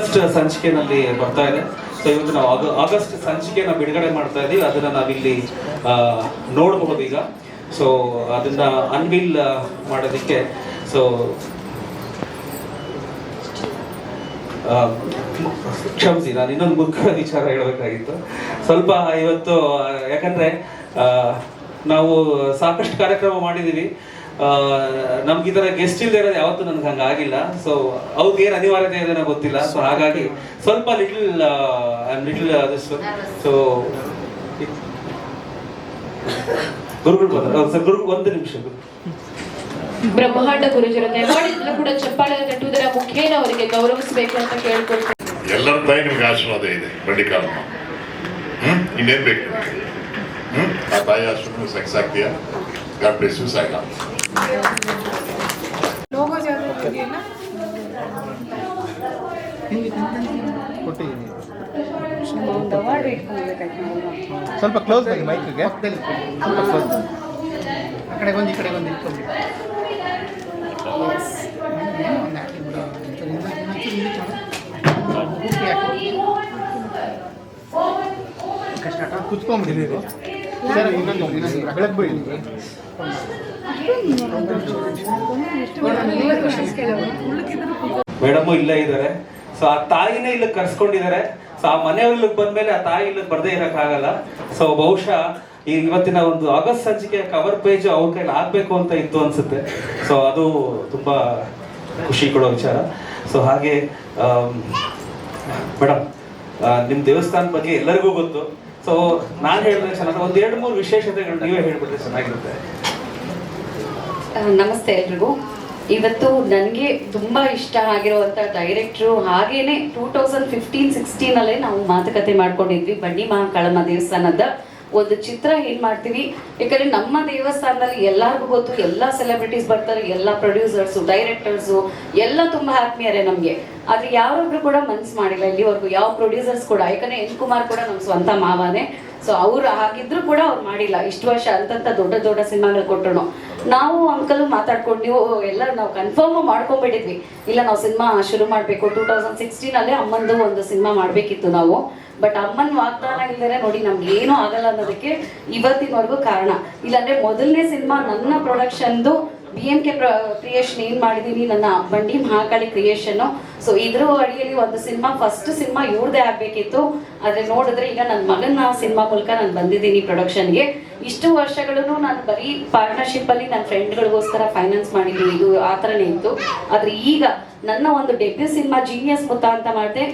August ಸಂಚಿಕೆನಲ್ಲಿ ಬರ್ತಾ ಇದೆ. So ಇವತ್ತು ನಾವು ಆಗ- ಆಗಸ್ಟ್ ಸಂಚಿಕೆಯನ್ನು ಬಿಡುಗಡೆ ಮಾಡ್ತಾ ಇದೀವಿ. ಅದನ್ನ ನಾವಿಲ್ಲಿ ನೋಡಬಹುದು ಈಗ. ಸೊ ಅದನ್ನ ಅನ್ವಿಲ್ ಮಾಡೋದಕ್ಕೆ. ಸೊ ಕ್ಷಮಿಸಿ ನಾನು ಇನ್ನೊಂದು ಮುಖ್ಯ ವಿಚಾರ ಹೇಳಬೇಕಾಗಿತ್ತು. ಸ್ವಲ್ಪ ಇವತ್ತು ಯಾಕಂದ್ರೆ ನಾವು ಸಾಕಷ್ಟು ಕಾರ್ಯಕ್ರಮ ಮಾಡಿದೀವಿ. ಆ, ನಮ್ಗೆ ಈ ತರ ಗೆಸ್ಟ್ ಇಲ್ಲದೆ ಇರೋದು ಯಾವತ್ತೂ ನನ್ಗೆ ಹಂಗ ಆಗಿಲ್ಲ. ಸೊ ಅವ್ರಿಗೆ ಏನು ಅನಿವಾರ್ಯತೆ ಇದೆ ಗೊತ್ತಿಲ್ಲ. ಸೊ ಹಾಗಾಗಿ ಸ್ವಲ್ಪ ಲಿಟಲ್ ಐ ಲಿಟಲ್ ಸೊ ಗುರುಗಳು ಬಂದ ಸರ್ ಗುರು ಒಂದು ನಿಮಿಷ. ಗುರು ಬ್ರಹ್ಮಾಂಡ ಗುರುಜರ ದಯಮಾಡಿ ಕೂಡ ಚಪ್ಪಾಳೆ ತಟ್ಟುವುದರ ಮುಖೇನ ಅವರಿಗೆ ಗೌರವಿಸಬೇಕು ಅಂತ ಕೇಳ್ಕೊಳ್ತೀನಿ ಎಲ್ಲರ ತಾಯಿ ನಿಮ್ಗೆ ಆಶೀರ್ವಾದ ಇದೆ ಬಂಡಿಕಾಲಮ್ಮ ಹ್ಮ್ ಇನ್ನೇನ್ ಬೇಕು? ಹ್ಮ್ ಆ ತಾಯಿ ಆಶೀರ್ವಾದ ಸಕ್ಸ್ ಆಗ್ತೀಯ? ಗಾಡ್ ಬ್ಲೆಸ್ ಯು ಲೋಗೋ ಜಾಗ ಇದೆಯಲ್ಲ ಕೊಟ್ಟಿದ್ದೀನಿ ನಾವು ಸ್ವಲ್ಪ ಕ್ಲೋಸ್ ಆಗಿ ಮೈಕ್ಗೆ ಸ್ವಲ್ಪ ಕ್ಲೋಸ್ ಆ ಕಡೆ ಒಂದು ಈ ಕಡೆ ಒಂದು ಇಟ್ಕೊಂಡು. ಕಷ್ಟ ಕುತ್ಕೊಂಡ್ಬಿಡಿ ಮೇಡಮ್ ಇಲ್ಲೇ ಇದ್ದಾರೆ. ಸೊ ಆ ತಾಯಿನೇ ಇಲ್ಲಿ ಕರ್ಸ್ಕೊಂಡಿದ್ದಾರೆ. ಸೊ ಆ ಮನೆಯವ್ರಲ್ಲಿ ಬಂದ್ಮೇಲೆ ಆ ತಾಯಿ ಇಲ್ಲಿ ಬರ್ದೇ ಆಗಲ್ಲ. ಸೊ ಬಹುಶಃ ಈ ಇವತ್ತಿನ ಒಂದು ಆಗಸ್ಟ್ ಸಂಚಿಕೆ ಕವರ್ ಪೇಜ್ ಅವ್ರ ಕೈಲಿ ಆಗ್ಬೇಕು ಅಂತ ಇತ್ತು ಅನ್ಸುತ್ತೆ. ಸೊ ಅದು ತುಂಬಾ ಖುಷಿ ಕೊಡೋ ವಿಚಾರ. ಸೊ ಹಾಗೆ ಮೇಡಮ್ ನಿಮ್ ದೇವಸ್ಥಾನ ಬಗ್ಗೆ ಎಲ್ಲರಿಗೂ ಗೊತ್ತು. ಸೊ ನಾನು ಹೇಳಿದ್ರೆ ಚೆನ್ನಾಗಿ ಒಂದ್ ಎರಡು ಮೂರು ವಿಶೇಷತೆಗಳು ನೀವೇ ಹೇಳ್ಬಿಟ್ರೆ ಚೆನ್ನಾಗಿರುತ್ತೆ. ನಮಸ್ತೆ ಎಲ್ರಿಗೂ. ಇವತ್ತು ನನಗೆ ತುಂಬಾ ಇಷ್ಟ ಆಗಿರುವಂಥ ಡೈರೆಕ್ಟ್ರು ಹಾಗೇನೆ ಟೂ ತೌಸಂಡ್ ಫಿಫ್ಟೀನ್ ಸಿಕ್ಸ್ಟೀನಲ್ಲೇ ನಾವು ಮಾತುಕತೆ ಮಾಡ್ಕೊಂಡಿದ್ವಿ. ಬಂಡಿ ಮಹಾಕಾಳಮ್ಮ ದೇವಸ್ಥಾನದ ಒಂದು ಚಿತ್ರ ಏನ್ ಮಾಡ್ತೀವಿ? ಯಾಕಂದ್ರೆ ನಮ್ಮ ದೇವಸ್ಥಾನದಲ್ಲಿ ಎಲ್ಲರಿಗೂ ಗೊತ್ತು, ಎಲ್ಲ ಸೆಲೆಬ್ರಿಟೀಸ್ ಬರ್ತಾರೆ, ಎಲ್ಲ ಪ್ರೊಡ್ಯೂಸರ್ಸು ಡೈರೆಕ್ಟರ್ಸು ಎಲ್ಲ ತುಂಬಾ ಆತ್ಮೀಯರೇ ನಮಗೆ. ಆದ್ರೆ ಯಾರೊಬ್ರು ಕೂಡ ಮನ್ಸು ಮಾಡಿಲ್ಲ. ಇಲ್ಲಿವರೆಗೂ ಯಾವ ಪ್ರೊಡ್ಯೂಸರ್ಸ್ ಕೂಡ, ಯಾಕಂದ್ರೆ ಎನ್ ಕುಮಾರ್ ಕೂಡ ನಮ್ಮ ಸ್ವಂತ ಮಾವನೇ. ಸೊ ಅವ್ರು ಹಾಗಿದ್ರು ಕೂಡ ಅವ್ರು ಮಾಡಿಲ್ಲ. ಇಷ್ಟು ವರ್ಷ ಅಂತಂತ ದೊಡ್ಡ ದೊಡ್ಡ ಸಿನಿಮಾಗಳು ಕೊಟ್ಟರು ನಾವು ಅಂಕಲ್ ಮಾತಾಡ್ಕೊಂಡು ನೀವು ಎಲ್ಲ ನಾವು ಕನ್ಫರ್ಮ್ ಮಾಡ್ಕೊಂಡ್ಬಿಟ್ಟಿದ್ವಿ ಇಲ್ಲ, ನಾವು ಸಿನಿಮಾ ಶುರು ಮಾಡಬೇಕು. ಟೂ ತೌಸಂಡ್ ಸಿಕ್ಸ್ಟೀನ್ ಅಲ್ಲಿ ಅಮ್ಮಂದು ಒಂದು ಸಿನಿಮಾ ಮಾಡಬೇಕಿತ್ತು ನಾವು. ಬಟ್ ಅಮ್ಮನ ವಾಗ್ದಾನ ಇಲ್ಲದೆ ನೋಡಿ ನಮ್ಗೆ ಏನೂ ಆಗಲ್ಲ ಅನ್ನೋದಕ್ಕೆ ಇವತ್ತಿನವರೆಗೂ ಕಾರಣ. ಇಲ್ಲಾಂದ್ರೆ ಮೊದಲನೇ ಸಿನಿಮಾ ನನ್ನ ಪ್ರೊಡಕ್ಷನ್ದು ಬಿ ಎಂ ಕೆ ಕ್ರಿಯೇಷನ್ ಏನ್ ಮಾಡಿದೀನಿ, ನನ್ನ ಬಂಡಿ ಮಹಾಕಾಳಿ ಕ್ರಿಯೇಷನ್ ಸೊ ಇದ್ರ ಅಡಿಯಲ್ಲಿ ಒಂದು ಸಿನಿಮಾ ಫಸ್ಟ್ ಸಿನಿಮಾ ಇವ್ರದೇ ಆಗ್ಬೇಕಿತ್ತು. ಆದ್ರೆ ನೋಡಿದ್ರೆ ಈಗ ನನ್ನ ಮಗನ ಸಿನಿಮಾ ಮೂಲಕ ನಾನು ಬಂದಿದ್ದೀನಿ ಪ್ರೊಡಕ್ಷನ್ಗೆ ಇಷ್ಟು ವರ್ಷಗಳು ನಾನು ಬರೀ ಪಾರ್ಟ್ನರ್ಶಿಪ್ ಅಲ್ಲಿ ನನ್ನ ಫ್ರೆಂಡ್ಗಳಿಗೋಸ್ಕರ ಫೈನಾನ್ಸ್ ಮಾಡಿದ್ದೀನಿ ಇದು ಆ ಥರನೇ ಇತ್ತು. ಆದ್ರೆ ಈಗ ನನ್ನ ಒಂದು ಡೆಬ್ಯೂ ಸಿನಿಮಾ ಜೀನಿಯಸ್ ಮುತ್ತ ಅಂತ ಮಾಡಿದೆ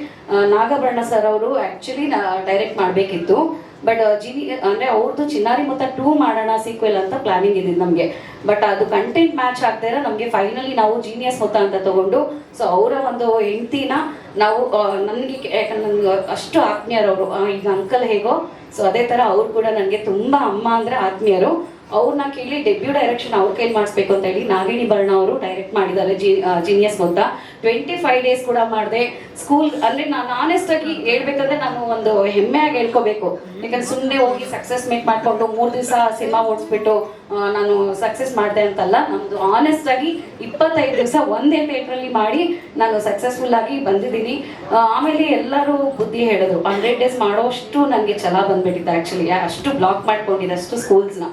ನಾಗಭರಣ ಸರ್ ಅವರು ಆಕ್ಚುಲಿ ಡೈರೆಕ್ಟ್ ಮಾಡಬೇಕಿತ್ತು. ಬಟ್ ಜಿನಿ ಅಂದ್ರೆ ಅವ್ರದ್ದು ಚಿನ್ನಾರಿ ಮೊತ್ತ ಟೂ ಮಾಡೋಣ ಸೀಕ್ವೆಲ್ ಅಂತ ಪ್ಲಾನಿಂಗ್ ಇದೆ ನಮಗೆ. ಬಟ್ ಅದು ಕಂಟೆಂಟ್ ಮ್ಯಾಚ್ ಆಗ್ತಾ ಇರೋ ನಮಗೆ ಫೈನಲಿ ನಾವು ಜೀನಿಯಸ್ ಮೊತ್ತ ಅಂತ ತಗೊಂಡು ಸೊ ಅವರ ಒಂದು ಹೆಂಡ್ತಿನ ನಾವು ನನಗೆ ಯಾಕಂದ್ರೆ ನನ್ಗೆ ಅಷ್ಟು ಆತ್ಮೀಯರು ಅವರು ಈಗ ಅಂಕಲ್ ಹೇಗೋ ಸೊ ಅದೇ ತರ ಅವ್ರು ಕೂಡ ನನಗೆ ತುಂಬಾ ಅಮ್ಮ ಅಂದ್ರೆ ಆತ್ಮೀಯರು. ಅವ್ರನ್ನ ಕೇಳಿ ಡೆಬ್ಯೂ ಡೈರೆಕ್ಷನ್ ಅವ್ರ ಕೈಲಿ ಮಾಡಿಸ್ಬೇಕು ಅಂತ ಹೇಳಿ ನಾಗಿಣಿ ಬರ್ಣ ಅವರು ಡೈರೆಕ್ಟ್ ಮಾಡಿದ್ದಾರೆ ಜೀನಿಯಸ್ ಅಂತ. ಟ್ವೆಂಟಿ ಫೈವ್ ಡೇಸ್ ಕೂಡ ಮಾಡಿದೆ. ಸ್ಕೂಲ್ ಅಂದ್ರೆ ನಾನು ಆನೆಸ್ಟ್ ಆಗಿ ಹೇಳ್ಬೇಕಂದ್ರೆ ನಾನು ಒಂದು ಹೆಮ್ಮೆಯಾಗಿ ಹೇಳ್ಕೋಬೇಕು. ಯಾಕಂದ್ರೆ ಸುಮ್ಮನೆ ಹೋಗಿ ಸಕ್ಸಸ್ ಮೇಕ್ ಮಾಡಿಕೊಂಡು ಮೂರು ದಿವಸ ಸಿನಿಮಾ ಓಡಿಸ್ಬಿಟ್ಟು ನಾನು ಸಕ್ಸಸ್ ಮಾಡಿದೆ ಅಂತಲ್ಲ ನಮ್ಮದು ಆನೆಸ್ಟ್ ಆಗಿ ಇಪ್ಪತ್ತೈದು ದಿವಸ ಒಂದೇ ಥಿಯೇಟ್ರಲ್ಲಿ ಮಾಡಿ ನಾನು ಸಕ್ಸಸ್ಫುಲ್ ಆಗಿ ಬಂದಿದ್ದೀನಿ. ಆಮೇಲೆ ಎಲ್ಲರೂ ಬುದ್ಧಿ ಹೇಳಿದ್ರು. ಹಂಡ್ರೆಡ್ ಡೇಸ್ ಮಾಡೋಷ್ಟು ನನಗೆ ಛಲ ಬಂದ್ಬಿಟ್ಟಿದೆ ಆ್ಯಕ್ಚುಲಿ ಅಷ್ಟು ಬ್ಲಾಕ್ ಮಾಡ್ಕೊಂಡಿದ್ದೆ ಅಷ್ಟು ಸ್ಕೂಲ್ಸ್ನ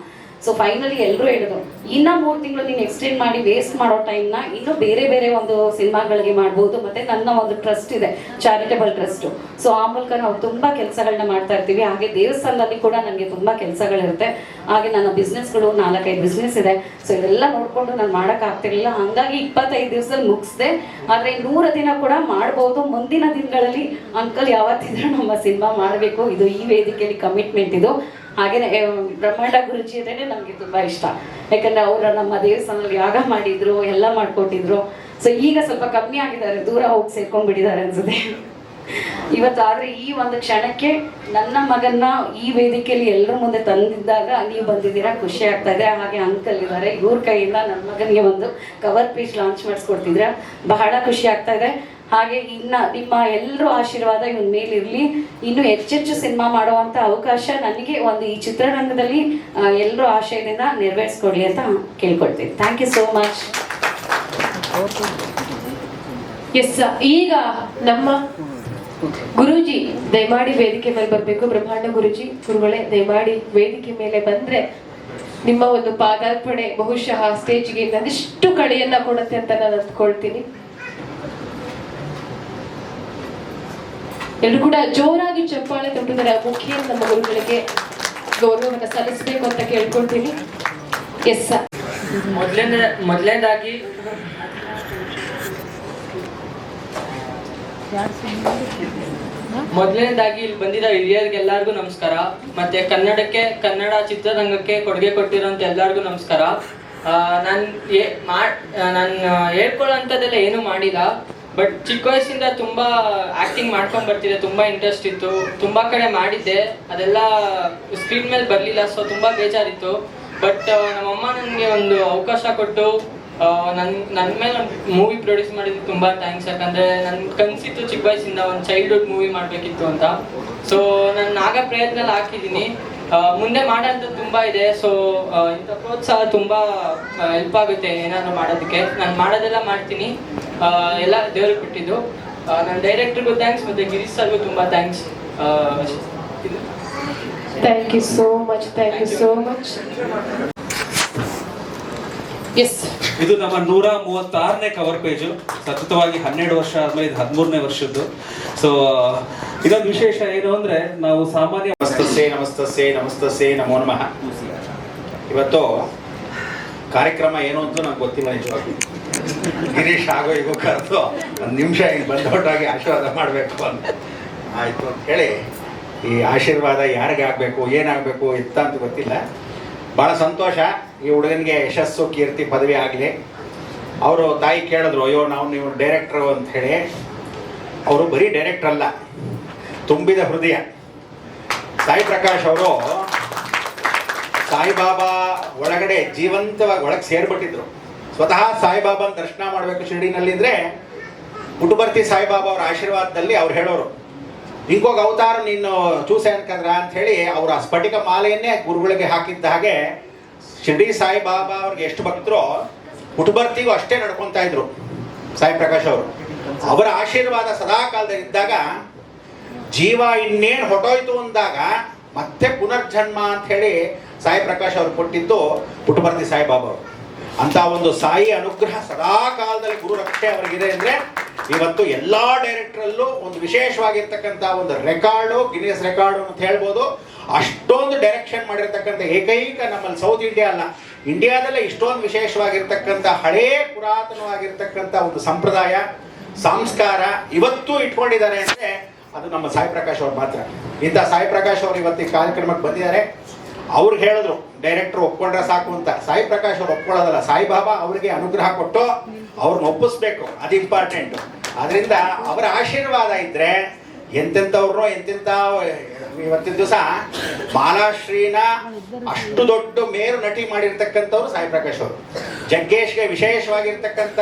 ಸೊ ಫೈನಲಿ ಎಲ್ಲರೂ ಹೇಳಿದ್ರು, ಇನ್ನ ಮೂರು ತಿಂಗಳು ನೀನು ಎಕ್ಸ್ಟೆಂಡ್ ಮಾಡಿ ವೇಸ್ಟ್ ಮಾಡೋ ಟೈಮ್ನ ಇನ್ನು ಬೇರೆ ಬೇರೆ ಒಂದು ಸಿನಿಮಾಗಳಿಗೆ ಮಾಡ್ಬೋದು, ಮತ್ತೆ ನನ್ನ ಒಂದು ಟ್ರಸ್ಟ್ ಇದೆ ಚಾರಿಟೇಬಲ್ ಟ್ರಸ್ಟ್ ಸೊ ಆ ಮೂಲಕ ನಾವು ತುಂಬಾ ಕೆಲಸಗಳನ್ನ ಮಾಡ್ತಾ ಇರ್ತೀವಿ. ಹಾಗೆ ದೇವಸ್ಥಾನದಲ್ಲಿ ಕೂಡ ನನಗೆ ತುಂಬಾ ಕೆಲಸಗಳಿರುತ್ತೆ. ಹಾಗೆ ನನ್ನ ಬಿಸ್ನೆಸ್ಗಳು ನಾಲ್ಕೈದು ಬಿಸ್ನೆಸ್ ಇದೆ. ಸೊ ಇದೆಲ್ಲ ನೋಡಿಕೊಂಡು ನಾನು ಮಾಡಕ್ ಹಾಗಾಗಿ ಹಂಗಾಗಿ ಇಪ್ಪತ್ತೈದು ದಿವಸದಲ್ಲಿ ಮುಗಿಸ್ದೆ. ಆದ್ರೆ ನೂರ ದಿನ ಕೂಡ ಮಾಡ್ಬೋದು. ಮುಂದಿನ ದಿನಗಳಲ್ಲಿ ಅಂಕಲ್ ಯಾವತ್ತಿದ್ರೂ ನಮ್ಮ ಸಿನಿಮಾ ಮಾಡಬೇಕು. ಇದು ಈ ವೇದಿಕೆಯಲ್ಲಿ ಕಮಿಟ್ಮೆಂಟ್ ಇದು. ಹಾಗೇನೆ ಆ, ಬ್ರಹ್ಮಾಂಡ ಗುರುಜಿ ಅಂದ್ರೆ ನಮ್ಗೆ ತುಂಬಾ ಇಷ್ಟ. ಯಾಕಂದ್ರೆ ಅವರ ನಮ್ಮ ದೇವಸ್ಥಾನದಲ್ಲಿ ಯಾಗ ಮಾಡಿದ್ರು ಎಲ್ಲ ಮಾಡ್ಕೊಟ್ಟಿದ್ರು. ಸೊ ಈಗ ಸ್ವಲ್ಪ ಕಮ್ಮಿ ಆಗಿದ್ದಾರೆ ದೂರ ಹೋಗಿ ಸೇರ್ಕೊಂಡ್ಬಿಟ್ಟಿದ್ದಾರೆ ಅನ್ಸುತ್ತೆ. ಇವತ್ತಾದ್ರೆ ಈ ಒಂದು ಕ್ಷಣಕ್ಕೆ ನನ್ನ ಮಗನ್ನ ಈ ವೇದಿಕೆಯಲ್ಲಿ ಎಲ್ಲರ ಮುಂದೆ ತಂದಿದ್ದಾಗ ನೀವು ಬಂದಿದ್ದೀರಾ ಖುಷಿ ಆಗ್ತಾ ಇದೆ. ಹಾಗೆ ಅಂಕಲ್ ಇದ್ದಾರೆ ಇವ್ರ ಕೈಯಿಂದ ನನ್ನ ಮಗನಿಗೆ ಒಂದು ಕವರ್ ಪೀಸ್ ಲಾಂಚ್ ಮಾಡಿಸ್ಕೊಡ್ತಿದ್ರೆ ಬಹಳ ಖುಷಿ ಆಗ್ತಾ ಇದೆ. ಹಾಗೆ ಇನ್ನ ನಿಮ್ಮ ಎಲ್ಲರೂ ಆಶೀರ್ವಾದ ಇವನ್ ಮೇಲಿರ್ಲಿ. ಇನ್ನು ಹೆಚ್ಚೆಚ್ಚು ಸಿನಿಮಾ ಮಾಡುವಂತ ಅವಕಾಶ ನನಗೆ ಒಂದು ಈ ಚಿತ್ರರಂಗದಲ್ಲಿ ಎಲ್ಲರೂ ಆಶಯದಿಂದ ನೆರವೇರಿಸ್ಕೊಡ್ಲಿ ಅಂತ ಕೇಳ್ಕೊಳ್ತೀನಿ. Thank you so much yes ಈಗ ನಮ್ಮ ಗುರೂಜಿ ದಯಮಾಡಿ ವೇದಿಕೆ ಮೇಲೆ ಬರಬೇಕು. ಬ್ರಹ್ಮಾಂಡ ಗುರುಜಿ ಗುರುಗಳೇ ದಯಮಾಡಿ ವೇದಿಕೆ ಮೇಲೆ ಬಂದ್ರೆ ನಿಮ್ಮ ಒಂದು ಪಾದಾರ್ಪಣೆ ಬಹುಶಃ ಸ್ಟೇಜ್ಗೆ ಒಂದಿಷ್ಟು ಕಳೆಯನ್ನ ಕೊಡುತ್ತೆ ಅಂತ ನಾನು ಅಂದ್ಕೊಳ್ತೀನಿ. ಎಲ್ಲರೂ ಕೂಡ ಜೋರಾಗಿ ಚಪ್ಪಾಳೆ ತಟ್ಟುವುದರ ಮುಖ್ಯ ನಮ್ಮ ಗುರುಗಳಿಗೆ ಗೌರವವನ್ನು ಸಲ್ಲಿಸಬೇಕು ಅಂತ ಕೇಳ್ಕೊಳ್ತೀನಿ. ಎಸ್ ಸರ್ ಮೊದಲನೇ ಮೊದಲನೇದಾಗಿ ಮೊದಲನೇದಾಗಿ ಇಲ್ಲಿ ಬಂದಿರೋ ಹಿರಿಯರಿಗೆಲ್ಲರಿಗೂ ನಮಸ್ಕಾರ. ಮತ್ತೆ ಕನ್ನಡಕ್ಕೆ, ಕನ್ನಡ ಚಿತ್ರರಂಗಕ್ಕೆ ಕೊಡುಗೆ ಕೊಟ್ಟಿರೋಂಥ ಎಲ್ಲರಿಗೂ ನಮಸ್ಕಾರ. ನಾನು ನಾನು ಹೇಳ್ಕೊಳ್ಳೋಂಥದ್ದೆಲ್ಲ ಏನೂ ಮಾಡಿಲ್ಲ. ಬಟ್ ಚಿಕ್ಕ ವಯಸ್ಸಿಂದ ತುಂಬಾ ಆಕ್ಟಿಂಗ್ ಮಾಡ್ಕೊಂಡು ಬರ್ತಿದೆ ತುಂಬಾ ಇಂಟ್ರೆಸ್ಟ್ ಇತ್ತು, ತುಂಬಾ ಕಡೆ ಮಾಡಿದ್ದೆ. ಅದೆಲ್ಲ ಸ್ಕ್ರೀನ್ ಮೇಲೆ ಬರಲಿಲ್ಲ ಸೊ ತುಂಬಾ ಬೇಜಾರಿತ್ತು. ಬಟ್ ನಮ್ಮಮ್ಮ ನನಗೆ ಒಂದು ಅವಕಾಶ ಕೊಟ್ಟು ನನ್ನ ನನ್ನ ಮೇಲೆ ಮೂವಿ ಪ್ರೊಡ್ಯೂಸ್ ಮಾಡಿದ್ದು ತುಂಬಾ ಥ್ಯಾಂಕ್ಸ್ ಯಾಕಂದ್ರೆ ನನ್ನ ಕನ್ಸಿತ್ತು ಚಿಕ್ಕ ವಯಸ್ಸಿಂದ ಒಂದು ಚೈಲ್ಡ್ಹುಡ್ ಮೂವಿ ಮಾಡಬೇಕಿತ್ತು ಅಂತ. ಸೊ ನಾನು ಆಗ ಪ್ರಯತ್ನ ಹಾಕಿದ್ದೀನಿ. ಮುಂದೆ ಮಾಡೋದು ತುಂಬಾ ಇದೆ ಸೊ ಇಂಥ ಪ್ರೋತ್ಸಾಹ ತುಂಬಾ ಹೆಲ್ಪ್ ಆಗುತ್ತೆ ಏನಾದ್ರು ಮಾಡೋದಕ್ಕೆ. ನಾನು ಮಾಡೋದೆಲ್ಲ ಮಾಡ್ತೀನಿ. ಎಲ್ಲ ದೇವ್ರಿಗೆ ಬಿಟ್ಟಿದ್ದು ನನ್ನ ಡೈರೆಕ್ಟರ್ಗೂ ಥ್ಯಾಂಕ್ಸ್ ಮತ್ತೆ ಗಿರೀಶ್ ಸರ್ಗೂ ತುಂಬಾ thanks thank you so much thank you so much ಇದು ನಮ್ಮ ನೂರ ಮೂವತ್ತಾರನೇ ಕವರ್ ಪೇಜು ಸತತವಾಗಿ ಹನ್ನೆರಡು ವರ್ಷ ಆದ್ಮೇಲೆ ಇದು ಹದಿಮೂರನೇ ವರ್ಷದ್ದು. ಸೊ ಇದೊಂದು ವಿಶೇಷ ಏನು ಅಂದ್ರೆ ನಾವು ಸಾಮಾನ್ಯ ನಮಸ್ತಸ್ಸೇ ನಮಸ್ತಸ್ಸೇ ನಮಸ್ತಸ್ಸೇ ನಮೋ ನಮಃ. ಇವತ್ತು ಕಾರ್ಯಕ್ರಮ ಏನು ಅಂತ ನಂಗೆ ಗೊತ್ತಿಲ್ಲ ನಿಜವಾಗಿ ಗಿರೀಶ್ ಆಗೋ ಈಗ ಕರೆದು ಒಂದು ನಿಮಿಷ ಹಿಂಗೆ ಬಂದೊಟ್ಟಾಗಿ ಆಶೀರ್ವಾದ ಮಾಡಬೇಕು ಅಂತ. ಆಯಿತು ಅಂತ ಹೇಳಿ ಈ ಆಶೀರ್ವಾದ ಯಾರಿಗಾಗಬೇಕು ಏನಾಗಬೇಕು ಎತ್ತ ಅಂತ ಗೊತ್ತಿಲ್ಲ. ಭಾಳ ಸಂತೋಷ ಈ ಹುಡುಗನಿಗೆ ಯಶಸ್ಸು, ಕೀರ್ತಿ, ಪದವಿ ಆಗಲಿ. ಅವರು ತಾಯಿ ಕೇಳಿದ್ರು, ಅಯ್ಯೋ, ನಾವು ನೀವು ಡೈರೆಕ್ಟ್ರು ಅಂತ ಹೇಳಿ. ಅವರು ಬರೀ ಡೈರೆಕ್ಟ್ರ್ ಅಲ್ಲ, ತುಂಬಿದ ಹೃದಯ. ಸಾಯಿ ಪ್ರಕಾಶ್ ಅವರು ಸಾಯಿಬಾಬಾ ಒಳಗಡೆ ಜೀವಂತವಾಗಿ ಒಳಗೆ ಸೇರ್ಬಿಟ್ಟಿದ್ರು. ಸ್ವತಃ ಸಾಯಿಬಾಬಾನ ದರ್ಶನ ಮಾಡಬೇಕು ಶಿರಡಿನಲ್ಲಿದ್ದರೆ ಪುಟುಬರ್ತಿ ಸಾಯಿಬಾಬಾ ಅವರ ಆಶೀರ್ವಾದದಲ್ಲಿ ಅವ್ರು ಹೇಳೋರು. ಹಿಂಗೋಗಿ ಅವತಾರ ನೀನು ಚೂಸೆ ಅನ್ಕಂದ್ರ ಅಂತ ಹೇಳಿ ಅವರ ಸ್ಫಟಿಕ ಮಾಲೆಯನ್ನೇ ಗುರುಗಳಿಗೆ ಹಾಕಿದ್ದ ಹಾಗೆ ಶಿರ್ಡಿ ಸಾಯಿಬಾಬಾ ಅವ್ರಿಗೆ ಎಷ್ಟು ಭಕ್ತರೋ ಹುಟ್ಟುಬರ್ತಿಗೂ ಅಷ್ಟೇ ನಡ್ಕೊತಾ ಇದ್ರು ಸಾಯಿ ಪ್ರಕಾಶ್ ಅವರು. ಅವರ ಆಶೀರ್ವಾದ ಸದಾ ಕಾಲದಲ್ಲಿ ಇದ್ದಾಗ ಜೀವ ಇನ್ನೇನು ಹೊಟ್ಟೋಯ್ತು ಅಂದಾಗ ಮತ್ತೆ ಪುನರ್ಜನ್ಮ ಅಂತ ಹೇಳಿ ಸಾಯಿ ಪ್ರಕಾಶ್ ಅವರು ಕೊಟ್ಟಿದ್ದು ಪುಟ್ಟಭರ್ತಿ ಸಾಯಿಬಾಬಾ ಅವರು. ಅಂತ ಒಂದು ಸಾಯಿ ಅನುಗ್ರಹ ಸದಾ ಕಾಲದಲ್ಲಿ ಗುರು ರಕ್ಷೆ ಅವರಿಗಿದೆ ಅಂದ್ರೆ ಇವತ್ತು ಎಲ್ಲಾ ಡೈರೆಕ್ಟ್ರಲ್ಲೂ ಒಂದು ವಿಶೇಷವಾಗಿರ್ತಕ್ಕಂಥ ಒಂದು ರೆಕಾರ್ಡು ಗಿನಿಯಸ್ ರೆಕಾರ್ಡು ಅಂತ ಹೇಳ್ಬೋದು. ಅಷ್ಟೊಂದು ಡೈರೆಕ್ಷನ್ ಮಾಡಿರ್ತಕ್ಕಂಥ ಏಕೈಕ ನಮ್ಮಲ್ಲಿ ಸೌತ್ ಇಂಡಿಯಾ ಅಲ್ಲ. ಇಂಡಿಯಾದಲ್ಲೇ ಇಷ್ಟೊಂದು ವಿಶೇಷವಾಗಿರ್ತಕ್ಕಂಥ ಹಳೇ ಪುರಾತನವಾಗಿರ್ತಕ್ಕಂಥ ಒಂದು ಸಂಪ್ರದಾಯ, ಸಂಸ್ಕಾರ ಇವತ್ತು ಇಟ್ಕೊಂಡಿದ್ದಾರೆ ಅಂದ್ರೆ ಅದು ನಮ್ಮ ಸಾಯಿ ಪ್ರಕಾಶ್ ಅವ್ರು ಮಾತ್ರ. ಇಂಥ ಸಾಯಿ ಪ್ರಕಾಶ್ ಅವರು ಇವತ್ತು ಕಾರ್ಯಕ್ರಮಕ್ಕೆ ಬಂದಿದ್ದಾರೆ. ಅವ್ರು ಹೇಳಿದ್ರು, ಡೈರೆಕ್ಟರ್ ಒಪ್ಕೊಂಡ್ರೆ ಸಾಕು ಅಂತ. ಸಾಯಿ ಪ್ರಕಾಶ್ ಅವ್ರು ಒಪ್ಕೊಳ್ಳೋದಲ್ಲ. ಸಾಯಿಬಾಬಾ ಅವರಿಗೆ ಅನುಗ್ರಹ ಕೊಟ್ಟು ಅವ್ರನ್ನ ಒಪ್ಪಿಸ್ಬೇಕು. ಅದು ಇಂಪಾರ್ಟೆಂಟ್ ಅದರಿಂದ ಅವರ ಆಶೀರ್ವಾದ ಇದ್ದರೆ ಎಂತೆಂಥವ್ರನ್ನೋ ಎಂತೆಂಥ, ಇವತ್ತಿನ ದಿವಸ ಮಾಲಾಶ್ರೀನ ಅಷ್ಟು ದೊಡ್ಡ ಮೇರು ನಟಿ ಮಾಡಿರ್ತಕ್ಕಂಥವ್ರು ಸಾಯಿ ಪ್ರಕಾಶ್ ಅವರು. ಜಗ್ಗೇಶ್ಗೆ ವಿಶೇಷವಾಗಿರ್ತಕ್ಕಂಥ